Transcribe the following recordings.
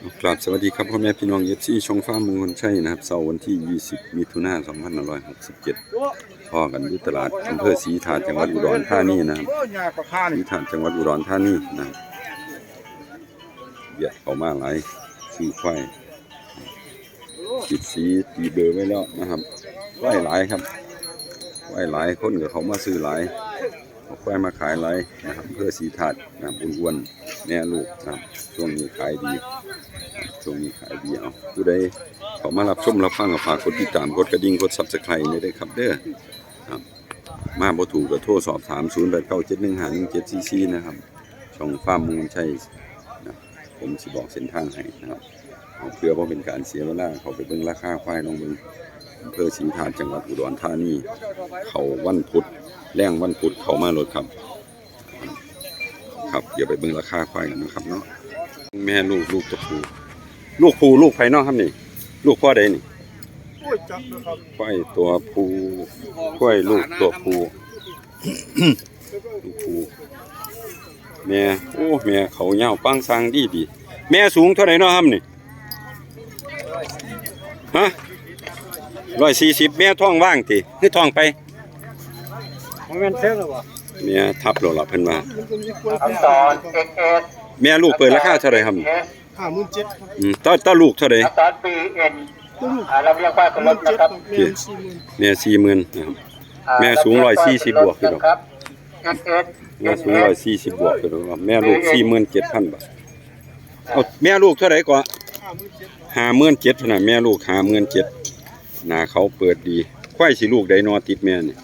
กราบสวัสดีครับพ่อแม่พี่น้องเอฟซีช่องฟ้ามงคลชัยนะครับเสาร์วันที่ 20 มิถุนายน2567พ่อกันที่ตลาดอำเภอศรีถาจังหวัดอุดรธานีนะครับศรีนี่ถาจังหวัดอุดรธานีนะครับเบียดเข้ามาหลายซื้อควายติดสีตีเบอร์ไว้แล้วนะครับควายหลายครับควายหลายคนกับเขามาซื้อหลาย เอาควายมาขายหลายนะครับเพื่อศรีถาดนะครับอ้วนๆแม่ลูกนะครับช่วงนี้ขายดีช่วงนี้ขายดีเอาผู้ใดเขามารับชมรับฟังก็ฝากกดติดตามกดกระดิ่งกด Subscribe นี่ได้ครับเด้อครับมาบ่ถูกก็โทรสอบถาม0897151744นะครับ ช่องฟาร์มมูลชัยนะผมสิบอกเส้นทางให้นะครับเอาเพื่อว่าเป็นการเสียเวลาเขาไปเบิ่งราคาควายลองเบิ่ง อำเภอศรีถาดจังหวัดอุดรธานีเขาวันพุธแรงวันพุธเขามารถครับ ครับเดี๋ยวไปเบิ่งราคาควายกันนะครับเนาะแม่ลูกลูกตัวผู้ลูกผู้ลูกไผเนาะครับนี่ ลูกพ่อใดนี่โอ้ยจับนะครับควายตัวผู้ควายลูกตัวผู้ลูกผู้แม่โอ้แม่เขายาวปังสร้างดีดีแม่สูงเท่าไหร่เนาะครับนี่ฮะ ร้อยสี่สิบแม่ท้องว่างติคือท้องไปมันเป็นเท่าไหร่วะแม่ทับเราละเพิ่นว่ามันเป็นยี่กล้วยอักษรเอ็กเอสแม่ลูกเปิดราคาเท่าไหร่ครับนี่ห้าหมื่นเจ็ดครับอืมต้าต้าลูกเท่าไหร่อักษรปีเอ็นตัวลูกเราเรียกว่าหสลมื่ดนนะเจ็ดครับแม่สี่หมื่นแม่สี่หมื่นนะครับแม่สูง140บวกอยู่ดอกครับเอ็กเอสแม่สูงร้อยสี่สิบบวกคือว่าแม่ลูกสี่หมื่นเจ็ดพันบาทเอาแม่ลูกเท่าไหร่ก่อนห้าหมื่นเจ็ดห้าหมื่นเจ็ดขนาดแม่ลูกห้าหมื่นเจ็ด หน้าเขาเปิดดีควายสิลูกไดโนอติดแม่นี่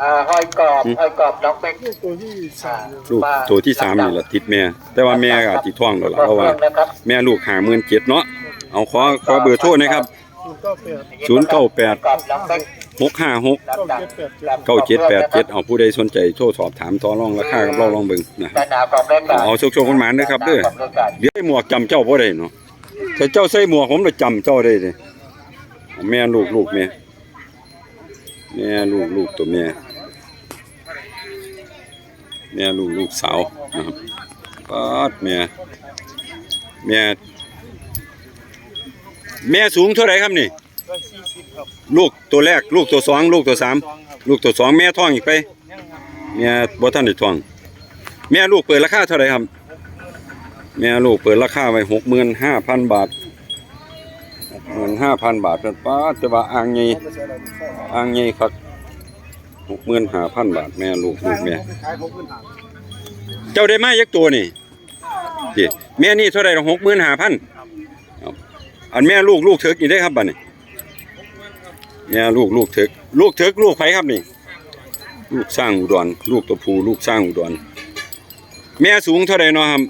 อ่าห้อยกรอบห้อยกรอบน้องเป็กลูกตัวที่สามลูกตัวที่สามนี่แหละติดแม่ แต่ว่าแม่ก็อาจติดท้องแล้วล่ะเพราะว่านะครับแม่ลูกห้าหมื่นเจ็ดเนาะเอาขอขอเบอร์โทรนะครับลูกเก้าแปดศูนย์เก้าแปดกรอบน้องเป็กหกห้าหกเก้าเจ็ดแปดเจ็ดเก้าเจ็ดแปดเจ็ดเอาผู้ใดสนใจโทรสอบถามต่อรองราคากับเราลองเบิ่งนะด้านหน้ากรอบเลขการเอาโชคๆคนหมานเด้อครับเด้อกรอบเลขการเดี๋ยวไอ้หมวกจำเจ้าบ่ได้เนาะแต่เจ้าใส่หมวกผมจะจำเจ้าได้เลยเอา แม่ลูกลูกแม่แม่ลูกลูกตัวแม่แม่ลูกลูกสาวนะครับปาดแม่แม่แม่สูงเท่าไหร่ครับนี่ร้อยสี่สิบครับลูกตัวแรกลูกตัวสองลูกตัวสามสองครับลูกตัวสองแม่ท้องอีกไปแม่บ่ทันได้ท้อง แม่ลูกเปิดราคาเท่าไหร่ครับ แม่ลูกเปิดราคาไว้หกหมื่นห้าพันบาท หกหมื่นห้าพันบาทเป็นป้าดแต่ว่าอ่างใหญ่อ่างใหญ่ครับหกหมื่นห้าพันบาทแม่ลูกลูกแม่ขายหกหมื่นห้าเจ้าได้มายักตัวนี่ดิแม่นี่เท่าไหร่หกหมื่นห้าพันอันแม่ลูกลูกเถิกนี่ได้ครับบัดนี้แม่ลูกลูกเถิกลูกเถิกลูกไผครับนี่ ลูกสร้างอุดรลูกตัวผู้ลูกสร้างอุดรแม่สูงเท่าไหร่เนาะครับ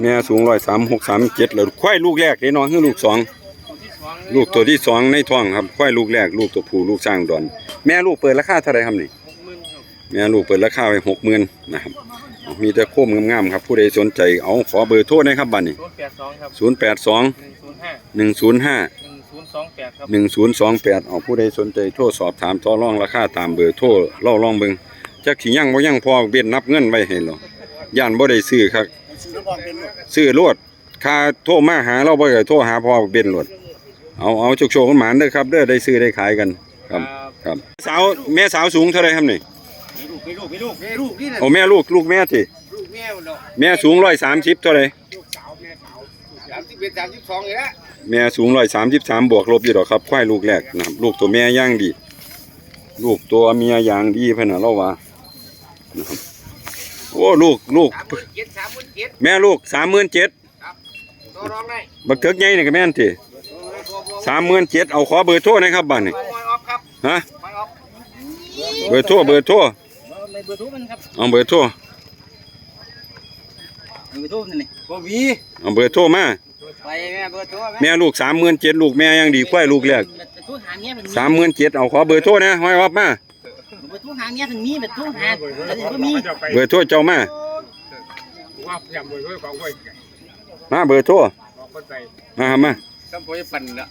แม่สูงร้อยสามหกสามเจ็ดแล้วควายลูกแรกเลยเนาะคือลูกสองลูกตัวที่สองในท้องครับควายลูกแรกลูกตัวผู้ลูกสร้างอุดรแม่ลูกเปิดราคาเท่าไหร่ครับนี่แม่ลูกเปิดราคาไว้หกหมื่นนะครับเอามีแต่โคมงามๆครับ ผู้ใดสนใจเอาขอเบอร์โทรนะครับบัดนี้ศูนย์แปดสองครับศูนย์แปดสองหนึ่งศูนย์ห้าหนึ่งศูนย์ห้าหนึ่งศูนย์สองแปดครับหนึ่งศูนย์สองแปดเอาผู้ใดสนใจโทรสอบถามต่อรองราคาตามเบอร์โทรเล่าลองเบิ่งจักสิยังบ่ยังพอเวียนนับเงินไว้ให้หรอย่านบ่ได้ซื้อครับซื้อ น้ำมันเป็นหมดซื้อรวดค่าโทรมาหาเราบ่ได้โทรหาพ่อเบียนรวดเอาเอาโชคๆกันหมานเด้อครับเด้อได้ซื้อได้ขายกันครับครับสาวแม่สาวสูงเท่าไหร่ครับนี่มีลูกมีลูกมีลูกมีลูกนี่นะโอ้แม่ลูกลูกแม่ติลูกแม่เนาะแม่สูง130เท่าไหร่ลูกสาวแม่สาวสามสิบเอ็ดสามสิบสองเลยละแม่สูงร้อยสามสิบสามบวกลบอยู่ดอกครับควายลูกแรกนะครับลูกตัวแม่ย่างดี ลูกตัวเมียย่างดีเพิ่นน่ะเราว่านะครับ โอ้ลูกลูก สามหมื่นเจ็ดสามหมื่นเจ็ดแม่ลูกสามหมื่นเจ็ดตัวรองได้บักเถิกใหญ่นี่ก็แม่นติสามหมื่นเจ็ดเอาขอเบอร์โทรหนะครับบ้านนี่ไม่ออฟครับฮะไม่ออฟเบอร์โทรเบอร์โทรในเบอร์โทรมันครับเอาเบอร์โทรเบอร์โทรนี่บ่มีเอาเบอร์โทรมาไปแม่เบอร์โทรแม่ลูกสามหมื่นเจ็ดลูกแม่ย่างดีควายลูกแรกโทรหาเนี้ยมันสามหมื่นเจ็ดเอาขอเบอร์โทรนะห้อยออกมาเบอร์โทร หาเนี้ยมันมีเบอร์โทรหาแต่ก็มีเบอร์โทรเจ้ามาว่าพยายามเบอร์ไว้ของไว้มาเบอร์โทรบอกคนไปมามาต้องไปปั่นละ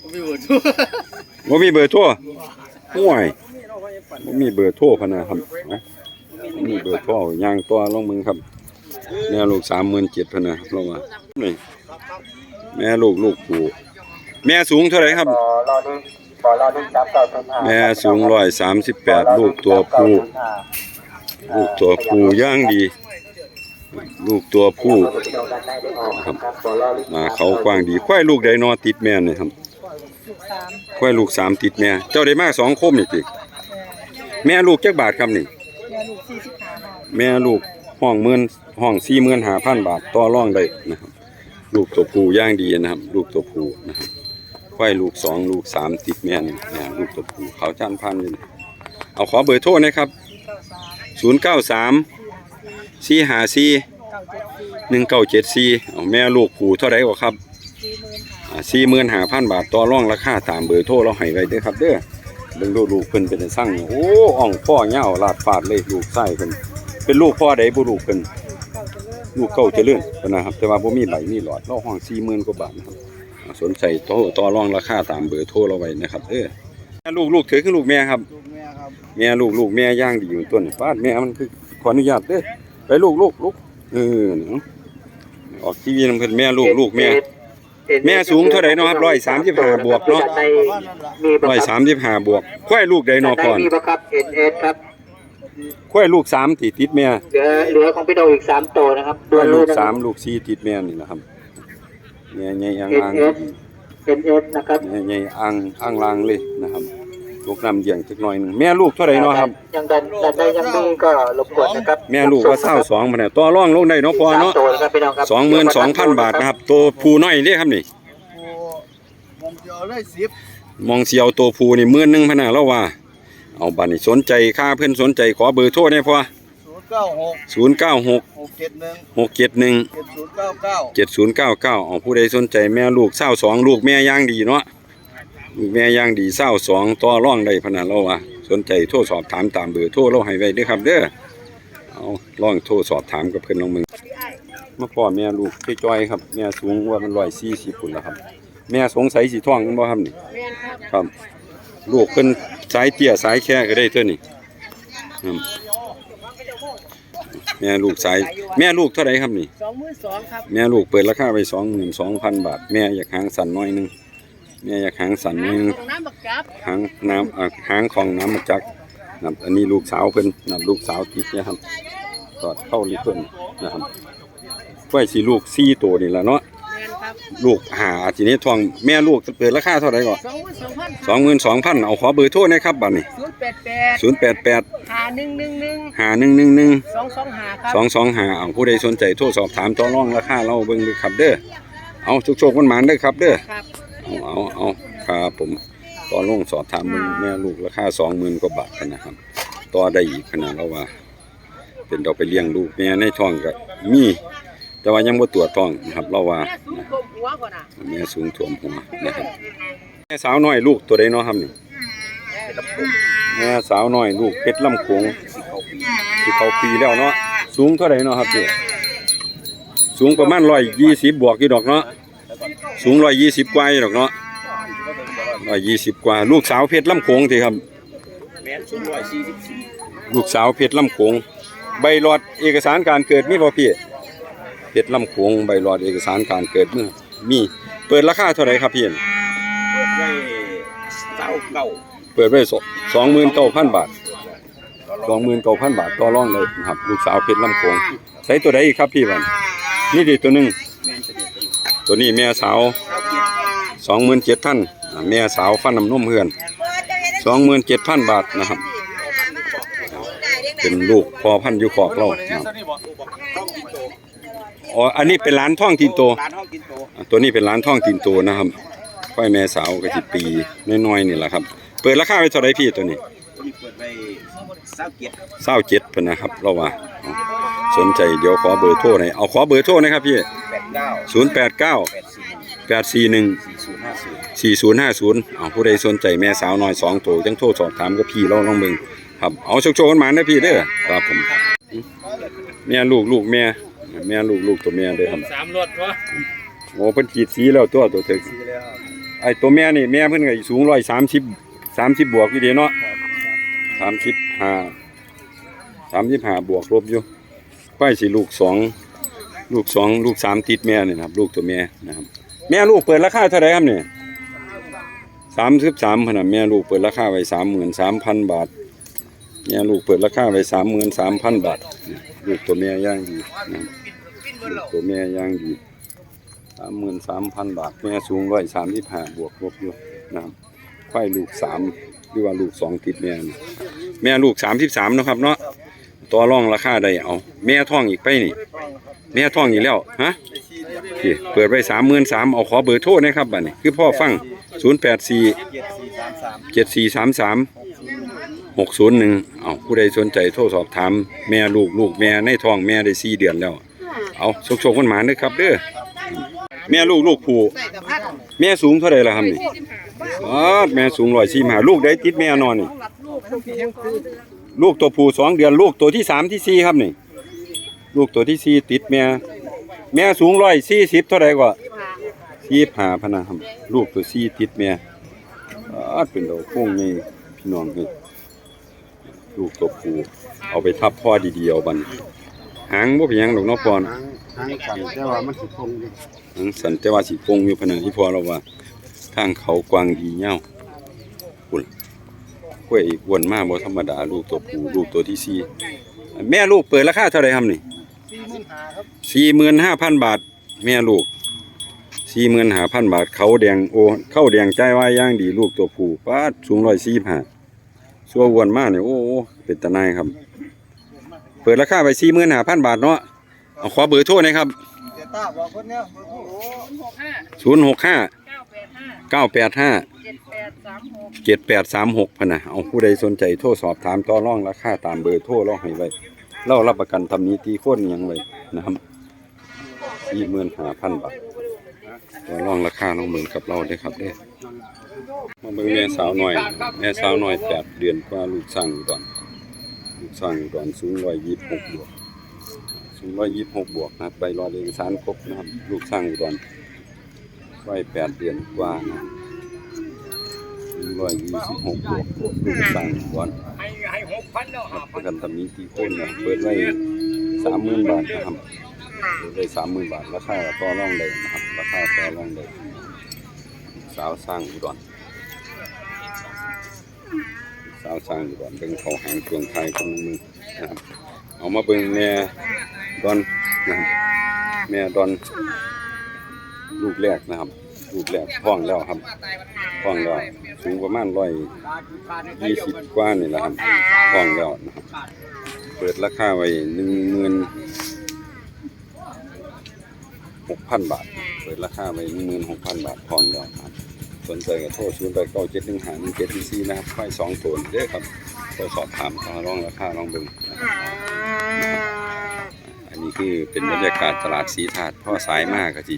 ผมมีเบอร์โทรบ่มีเบอร์โทรห่วยบ่มีเบอร์โทรพะนะครับนะมีเบอร์โทรย่างตัวลงมึงครับแม่ลูกสามหมื่นเจ็ดพันนะเราว่านี่แม่ลูกลูกผูแม่สูงเท่าไหร่ครับ แม่สูงร้อยสามสิบแปดลูกตัวผู้ลูกตัวผู้ย่างดี ลูกตัวผู้ครับมาเขากว้างดีควายลูกใดนอติดแม่นี่ครับควายลูกสามติดแม่ เจ้าได้มากสองคมนี่ติแม่ลูกจักบาทครับนี่ แม่ลูกห้องหมื่นห้องสี่หมื่นห้าพันบาทต่อรองได้นะครับ ลูกตัวผู้ย่างดีนะครับ ลูกตัวผู้นะครับ ควายลูกสองลูกสามติดแม่นี่เนี่ยลูกตัวผู้เขาจานพันอยู่นี่เอาขอเบอร์โทรนะครับศูนย์เก้าสามสี่หาสี่หนึ่งเก้าเจ็ดสี่แม่ลูกผู้เท่าไรกว่าครับสี่หมื่นห้าพันบาทต่อร่องราคาตามเบอร์โทรเราให้ไว้เด้อครับเด้อเบิ่งดูลูกเพิ่นเป็นสั่งโอ้อ่องพ่อเหย้าลาดฟาดเลยลูกไส้เพิ่นเป็นลูกพ่อใดบ่ลูกเพิ่นลูกเก่าเจริญเพิ่นนะครับแต่ว่าบ่มีใบมีหลอดเราห้อง40,000กว่าบาทนะครับ สนใจโทรต่อรองราคาตามเบอร์โทรเราไว้นะครับเออแม่ลูกลูกถือคือลูกแม่ครับ ลูกแม่ครับแม่ลูกลูกแม่ย่างดีอยู่ต้นฟาดแม่มันคือขออนุญาตเด้อไปลูกลูกลูกเออเนาะออกทีวีนำเพิ่นแม่ลูกลูกแม่ แม่สูงเท่าใดเนาะครับ135บวกเนาะมีบังคับ135บวกควายลูกใดเนาะก่อนมีบังคับ NS ครับควายลูกสามติดติดแม่เหลือเหลือของพี่โดอีกสามตัวนะครับควายลูกนะคสารับมลูกสี่ติดแม่นี่นะครับ แม่ใหญ่อ่างๆ NS NS นะครับใหญ่ๆอ่างอ่างลางเลยนะครับลูกน้ำเลี้ยงจักหน่อยหนึงแม่ลูกเท่าไหร่เนาะครับ ยังดันดันได้ยังมีก็รบกวนนะครับแม่ลูกว่าเศร้าสองพันต่อร่องลงได้เนาะพอเนาะสมตัวนะครับพี่น้องครับสองหมื่นสองพันบาทนะครับตัวผู้น้อยเด้ครับนี่ มองจะเอาเลยสิบมองเสียวตัวผู้นี่หมื่นหนึ่งพะนาแล้วว่า เอาบัตรนี่สนใจค่าเพื่อนสนใจขอเบอร์โทรได้พอศูนย์ เก้าหกศูนย์เก้าหกหกเจ็ดหนึ่งหกเจ็ดหนึ่งเจ็ดศูนย์เก้าเก้าเจ็ดศูนย์เก้าเก้าเอาผู้ใดสนใจแม่ลูกเศร้าสองลูกแม่ย่างดีเนาะลูกแม่ย่างดีเศร้าสองต่อร่องได้พะนาแล้วว่าสนใจโทรสอบถามตามเบอร์โทรเราให้ไว้เด้อครับเด้อเอาลองโทรสอบถามกับเพื่อนลองมึงมาพ่อแม่ลูกจ้อยๆครับแม่สูงว่ามันร้อยสี่สิบปุ่นแล้วครับ แม่สงสัยสีท้องกันบ่ครับนี่ครับ ลูกเพิ่นสายเตี้ยสายแค่ก็ได้เท่านี้ครับ แม่ลูกสายแม่ลูกเท่าไหร่ครับนี่สองหมื่นสองครับแม่ลูกเปิดราคาไปสองหมื่นสองพันบาท แม่อยากหางสันน้อยหนึงแม่อยากหางสันน้อยหนึงของน้ำบักจับหางน้ำอ่าหางของน้ำมาจักนับอันนี้ลูกสาวเพิ่นนับลูกสาวติดเนะครับตอดเข้าลิเพิ่นนะครับไว้สิลูกสี่ตัวนี่แหละเนาะแมนครับ ลูกหาทีนี้ทองแม่ลูกเปิดราคาเท่าไหร่ก่อนสองหมื่นสองพันสองหมื่นสองพันเอาขอเบอร์โทรหนะครับบัตรนี่ศูนย์แปดแปดศูนย์แปดแปดหาหนึ่งหนึ่งหนึ่งหาหนึ่งหนึ่งหนึ่งสองสองหาครับสองสองหาเอาผู้ใดสนใจโทรสอบถามต่อรองราคาเราเบิ่งดูครับเด้อเอาโชคโชคมันหมานเด้อครับเด้อครับเอาเอาเอาครับผมต่อรองสอบถามมึงแม่ลูกราคาสองหมื่นกว่าบาทกันนะครับต่อได้อีกขนาดเราว่า เป็นเราไปเลี้ยงลูกแม่ในท้องก็มี แต่ว่ายังบ่ตรวจท้องนะครับเราว่าแม่สูงกลมหัวก่อนอะม่สูงถ่วมหัวนะครับแม่สาวน้อยลูกตัวใดเนาะครับนี่แม่สาวน้อยลูกเพชรลำโขงสิเขาปีแล้วเนาะสูงเท่าไหร่เนาะครับพี่สูงประมาณร้อยยี่สิบบวกอยู่ดอกเนาะสูงร้อยยี่สิบกว่าดอกเนาะร้อยยี่สิบกว่า ลูกสาวเพชรลำโขงทีครับลูกสาวเพชรลำโขงใบหลอดเอกสารการเกิดมีบ่พี่ ชรลำโขงใบหลอดเอกสารการเกิดมีมีเปิดราคาเท่าไหร่ครับพี่เปิดไว้เก้าเก้าเปิดไว้สองหมื่นเก้าพันบาทสองหมื่นเก้าพันบาทต่อรองเลยนะครับลูกสาวเพชรลำโขงใช้ตัวใดอีกครับพี่บันนี่ดิตัวหนึ่งตัวนี้แม่สาวสองหมื่นเจ็ดพันแม่สาวฟันน้ำนมเพื่อนสองหมื่นเจ็ดพันบาทนะครับ เป็นลูกพอพันอยู่ขอกเรา อ๋ออันนี้เป็นร้านท่องทินโตร้านห้องกินโตอะตัวนี้เป็นร้านท่องทินโตนะครับค่อยแม่สาวก็สิปีน้อยๆนี่แหละครับ เปิดราคาไว้เท่าไหรพี่ตัวนี้ตัวนี้เปิดไว้เศร้าเกียรติเศร้าเจ็ดเพิ่นนะครับเราว่าอ๋อสนใจเดี๋ยวขอเบอร์โทรหน่อยเอาขอเบอร์โทรนะครับพี่แปดเก้าศูนย์แปดเก้าแปดสี่หนึ่งแปดสี่หนึ่งสี่ศูนย์ห้าศูนย์สี่ศูนย์ห้าศูนย์เอาผู้ใดสนใจแม่สาวน้อยสองตัวจังโทรสอบถามกับพี่เราลองเบิ่งครับเอาโชคโชคกันมาได้อพี่เด้อครับผมแม่ลูกลูกแม่ แม่ลูกลูกตัวแม่เด้อครับสามรถวะโอ้เพิ่นขีดสีแล้วตัวตัวถึกสี่แล้วครับไอ้ตัวแม่นี่แม่เพิ่นก็สูงร้อยสามสิบสามสิบบวกอยู่เดีเนาะสามสิบห้าสามสิบห้าบวกลบอยู่ควายสิลูกสองลูกสองลูกสามติดแม่นี่นะครับ ลูกตัวแม่นะครับ แม่ลูกเปิดราคาเท่าไหร่ครับเนี่ยสามสิบสามพันแม่ลูกเปิดราคาไว้สามหมื่นสามพันบาท แม่ลูกเปิดราคาไว้สามหมื่นสามพันบาท ลูกตัวแม่ย่างดีนะลูกตัวแม่ย่างดีสามหมื่นสามพันบาทแม่สูงร้อยสามสิบห้าบวกลบอยู่นะครับควายลูกสามหรือว่าลูกสองติดแม่แม่ลูกสามสิบสามนะครับเนาะตัวร่องราคาได้เอา แม่ท้องอีกไปนี่ แม่ท้องอีกแล้วฮะเปิดไว้สามหมื่นสามเอาขอเบอร์โทรนะครับบัดนี้คือพ่อฟังศูนย์แปดสี่เจ็ดสี่สามสาม หกศูนย์หนึ่งเอาผู้ใดสนใจโทรสอบถามแม่ลูกลูกแม่ในท้องแม่ได้สี่เดือนแล้ว เอาโชคโชคคนหมาเด้อครับเด้อแม่ลูกลูกผู้แม่สูงเท่าไหร่ล่ะครับนี่อ๋อแม่สูงร้อยสี่หาลูกได้ติดแม่นอนนี่ลูกตัวผู้สองเดือนลูกตัวที่สามที่สี่ครับนี่ ลูกตัวที่สี่ติดแม่ แม่สูงร้อยสี่สิบเท่าไหร่กว่าสี่ผ่าพะนะครับลูกตัวสี่ติดแม่อาเป็นดอกพุ่งนี่พี่น้องนี่ลู กตัวผู้เอาไปทับพ่อดีๆเอาบันหางบ่เป็นหยังดอกเนาะปอนทางสั่นแต่ว่ามันสิคงอยู่หางสันแต่ว่าสิปงอยู่พะนันที่พ่อเราว่าทางเขากว้างดีเหี่ยวพุ่นกล้วยอีกอ้วนมากบ่ธรรมดาลูกตัวผู้ลูกตัวที่สี่แม่ลูกเปิดราคาเท่าไหร่ครับนี่สี่หมื่นห้าพันบาท แม่ลูกสี่หมื่นห้าพันบาทเขาแดงโอเข้าแดงใจว่าย่างดีลูกตัวผู้ป้าดสูงร้อยสี่ห้า สัววนมากเนี่ยโอ้โหเป็นตะนายครับ เปิดราคาไปสี่หมื่นห้าพันบาทเนาะเอาขอเบอร์โทรหนะครับเจ้าตาบอกเนี้ยศูนย์หกห้าเก้าแปดห้าเจ็ดแปดสามหกเจ็ดแปดสามหกพะนะเอาผู้ใดสนใจโทรสอบถามต่อร่องราคาตามเบอร์โทรเราให้ไว้เรารับประกันทำนี้ตีโค้นยังไว้นะครับสี่หมื่นห้าพันบาทต่อร่องราคาน้องเบิ่งกับเราได้ครับเด้ มาเบิ่งแม่สาวหน่อย แม่สาวหน่อยแปดเดือนกว่าลูกสร้างอุดรลูกสร้างอุดรสูงร้อยยี่สิบหกบวกสูงร้อยยี่สิบหกบวกนะครับใบรอเอกสารครบนะครับลูกสร้างอุดรวัยแปดเดือนกว่านะร้อยยี่สิบหกบวกลูกสั่งก่อนประกันทำนี้ที่โคนนี่ยเปิดไว้สามหมื่นบาทนะครับเปิดไว้สามหมื่นบาทราคาต่อรองเลยนะครับราคาต่อรองเลยสาวสร้างอุดร สาวสร้างอุดรเบิ่งเขาหางช่วงไทายของมือนะครับเอามาเบิ่งแม่ดอนนะครับแม่ดอนลูกแรกนะครับลูกแรกท้องแล้วครับท้องแล้วสูงประมาณร้อยยี่สิบกว่านี่แหละครับท้องแล้วนะครับเปิดราคาไว้หนึ่งหมื่นหกพันบาท เปิดราคาไว้หนึ่งหมื่นหกพันบาทท้องแล้วครับ สนใจก็โทรศูนย์แปเก้าเจ็ดหนึ่งหาหนึ่งเจ็ดสี่นะครับไฟสองตัวเด้อครับโทรสอบถามต่อรองราคาลองเบิ่งนะครับอันนี้คือเป็นบรรยากาศตลาดสีถาดพ่อสายมากก็จี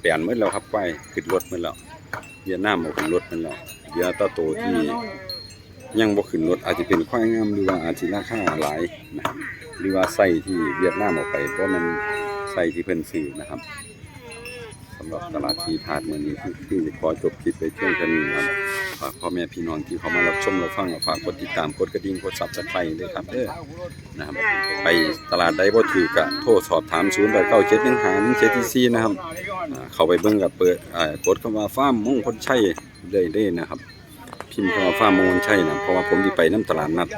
เปลี่ยนหมดแล้วครับไปขึ้นรถหมดแล้วเวียดนามบ่ขึ้นรถหมดแล้วเวียตาโตที่ยังบ่ขึ้นรถอาจจะเป็นควายงามหรือว่าอาจสิราคาหลายนะครับหรือว่าไส้ที่เวียดนามออกไปเพราะมันไส้ที่เพิ่นซื้อนะครับ สำหรับตลาดที่ถาดเมื้อนี้คือคือขอจบคลิปไปเพียงเท่านี้ครับฝากพ่อแม่พี่น้องที่เข้ามารับชมรับฟังฝากกดติดตามกดกระดิ่งกด Subscribe ด้วยครับเด้อนะครับไปตลาดใดบ่ถือก็โทรสอบถาม0 8 9 7 1 5 1 7 4นะครับเข้าไปเบิ่งกับเปิดกดคำว่าฟาร์มมงคลชัยได้ได้นะครับ พิมพ์คำว่าฟาร์มมงคลชัยนะเพราะว่าผมที่ไปน้ำตลาดนัด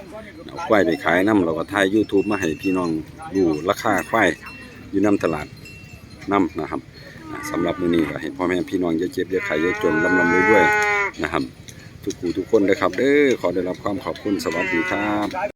เอาควายไปขายน้ำเราก็ถ่าย YouTube มาให้พี่น้องดูราคาควายอยู่น้ำตลาดน้ำนะครับ สำหรับมือนี้ก็ให้พ่อแม่พี่น้องอย่าเจ็บอย่าไข้อย่าจนลำลำด้วยๆนะครับ ทุกคู่ทุกคนนะครับเด้อขอได้รับความขอบคุณสวัสดีครับ